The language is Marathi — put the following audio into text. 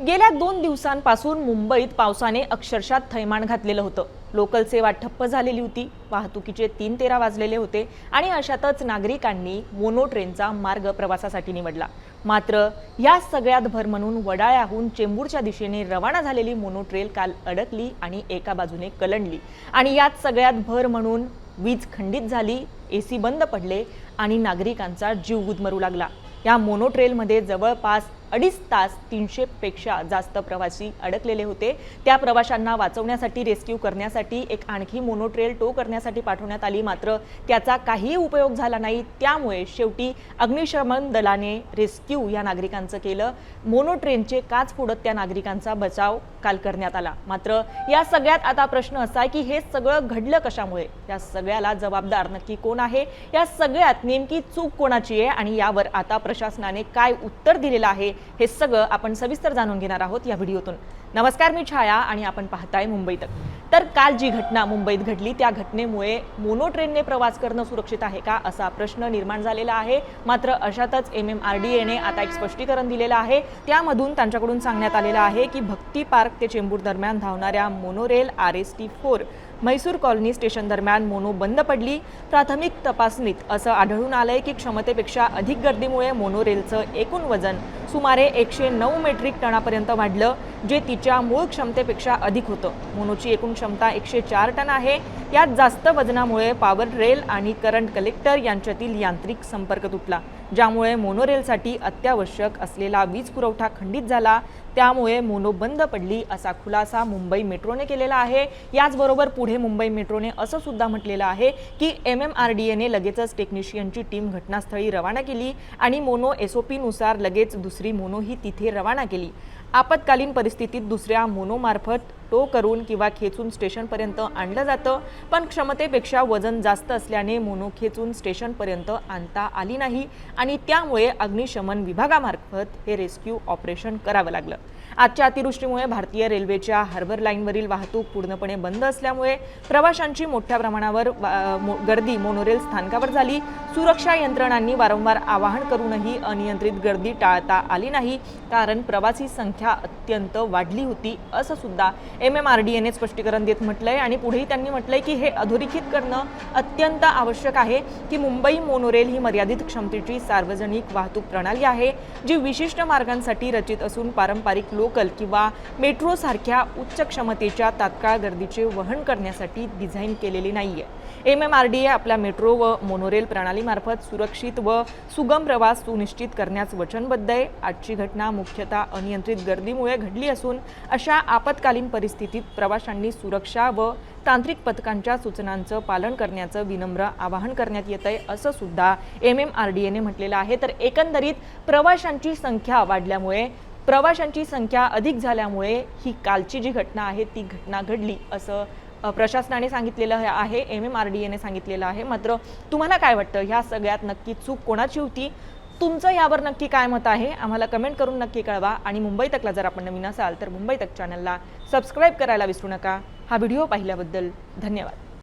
गेल्या दोन दिवसांपासून मुंबईत पावसाने अक्षरशः थैमान घातलेलं होतं. लोकल सेवा ठप्प झालेली होती. वाहतुकीचे तीन तेरा वाजलेले होते आणि अशातच नागरिकांनी मोनो ट्रेनचा मार्ग प्रवासासाठी निवडला. मात्र या सगळ्यात भर म्हणून वडाळ्याहून चेंबूरच्या दिशेने रवाना झालेली मोनो ट्रेन काल अडकली आणि एका बाजूने कलंडली. आणि यात सगळ्यात भर म्हणून वीज खंडित झाली ए सी बंद पडले आणि नागरिकांचा जीव गुदमरू लागला. या मोनो ट्रेलमध्ये जवळपास अडीच तास तीनशे पेक्षा जास्त प्रवासी अडकलेले होते. त्या प्रवाशांना वाचवण्यासाठी रेस्क्यू करण्यासाठी एक आणखी मोनो ट्रेल टो करण्यासाठी पाठवण्यात आली. मात्र त्याचा काहीही उपयोग झाला नाही. त्यामुळे शेवटी अग्निशमन दलाने रेस्क्यू या नागरिकांचं केलं. मोनो ट्रेनचे काच फोडत त्या नागरिकांचा बचाव काल करण्यात आला. मात्र या सगळ्यात आता प्रश्न असा आहे की हे सगळं घडलं कशामुळे? या सगळ्याला जबाबदार नक्की कोण आहे? या सगळ्यात नेमकी चूक कोणाची आहे? आणि यावर आता प्रशासनाने काय उत्तर दिलेलं आहे? हे सगळं आपण सविस्तर जाणून घेणार आहोत या व्हिडिओतून. नमस्कार मी छाया आणि आपण पाहताय मुंबईत. तर काल जी घटना मुंबईत घडली त्या घटनेमुळे मोनो ट्रेनने प्रवास करणं सुरक्षित आहे का असा प्रश्न निर्माण झालेला आहे. मात्र अशातच एम एम आर डी एने आता एक स्पष्टीकरण दिलेलं आहे. त्यामधून त्यांच्याकडून सांगण्यात आलेलं आहे की भक्ती पार्क ते चेंबूर दरम्यान धावणाऱ्या monorail R S T four Mysore colony station दरम्यान मोनो बंद पडली. प्राथमिक तपासणीत असं आढळून आलंय की क्षमतेपेक्षा अधिक गर्दीमुळे मोनोरेलचं एकूण वजन सुमारे एकशे नऊ मेट्रिक टनापर्यंत वाढलं जे तिच्या मूळ क्षमतेपेक्षा अधिक होतं. मोनोची एकूण क्षमता एकशे चार टन आहे. यात जास्त वजनामुळे पॉवर रेल आणि करंट कलेक्टर यांच्यातील यांत्रिक संपर्क तुटला. ज्यामुळे मोनोरेलसाठी अत्यावश्यक असलेला वीज पुरवठा खंडित झाला त्यामुळे मोनो बंद पडली असा खुलासा मुंबई मेट्रोने केलेला आहे. याचबरोबर पुढे मुंबई मेट्रोने असं सुद्धा म्हटलेलं आहे की एम एम आर डी एने लगेचच टेक्निशियनची टीम घटनास्थळी रवाना केली आणि मोनो एस ओ पीनुसार लगेच दुसरी मोनो ही तिथे रवाना केली. आपत्कालीन परिस्थितीत दुसऱ्या मोनोमार्फत तो करून किंवा खेचून स्टेशनपर्यंत आणलं जातं. पण क्षमतेपेक्षा वजन जास्त असल्याने मोनो खेचून स्टेशनपर्यंत आणता आली नाही आणि त्यामुळे अग्निशमन विभागामार्फत हे रेस्क्यू ऑपरेशन करावं लागलं. आजच्या अतिवृष्टीमुळे भारतीय रेल्वेच्या हार्बर लाईनवरील वाहतूक पूर्णपणे बंद असल्यामुळे प्रवाशांची मोठ्या प्रमाणावर मो- गर्दी मोनोरेल स्थानकावर झाली. सुरक्षा यंत्रणांनी वारंवार आवाहन करूनही अनियंत्रित गर्दी टाळता आली नाही कारण प्रवासी संख्या अत्यंत वाढली होती असं सुद्धा एम एम आर डी एने स्पष्टीकरण देत म्हटलंय. आणि पुढेही त्यांनी म्हटलंय की हे अधोरेखित करणं अत्यंत आवश्यक आहे की मुंबई मोनोरेल ही मर्यादित क्षमतेची सार्वजनिक वाहतूक प्रणाली आहे जी विशिष्ट मार्गांसाठी रचित असून पारंपरिक लोकल किंवा मेट्रोसारख्या उच्च क्षमतेच्या तात्काळ गर्दीचे वहन करण्यासाठी डिझाईन केलेली नाही आहे M M R D A आपल्या मेट्रो व मोनोरेल प्रणालीमार्फत सुरक्षित व सुगम प्रवास सुनिश्चित करण्यास वचनबद्ध आहे. आजची घटना मुख्यतः अनियंत्रित गर्दीमुळे घडली असून अशा आपत्कालीन परिस्थितीत प्रवाशांनी सुरक्षा व तांत्रिक पथकांच्या सूचनांचं पालन करण्याचं विनम्र आवाहन करण्यात येत आहे असं सुद्धा एम एम आर डी एने म्हटलेलं आहे. तर एकंदरीत प्रवाशांची संख्या वाढल्यामुळे प्रवाशांची संख्या अधिक झाल्यामुळे ही कालची जी घटना आहे ती घटना घडली असं प्रशासनाने सांगितलेलं आहे एम एम आर डी एने सांगितलेलं आहे. मात्र तुम्हाला काय वाटतं? ह्या सगळ्यात नक्की चूक कोणाची होती? तुमचं यावर नक्की काय मत आहे? आम्हाला कमेंट करून नक्की कळवा. आणि मुंबई तकला जर आपण नवीन असाल तर मुंबई तक चॅनलला सबस्क्राईब करायला विसरू नका. हा व्हिडिओ पाहिल्याबद्दल धन्यवाद.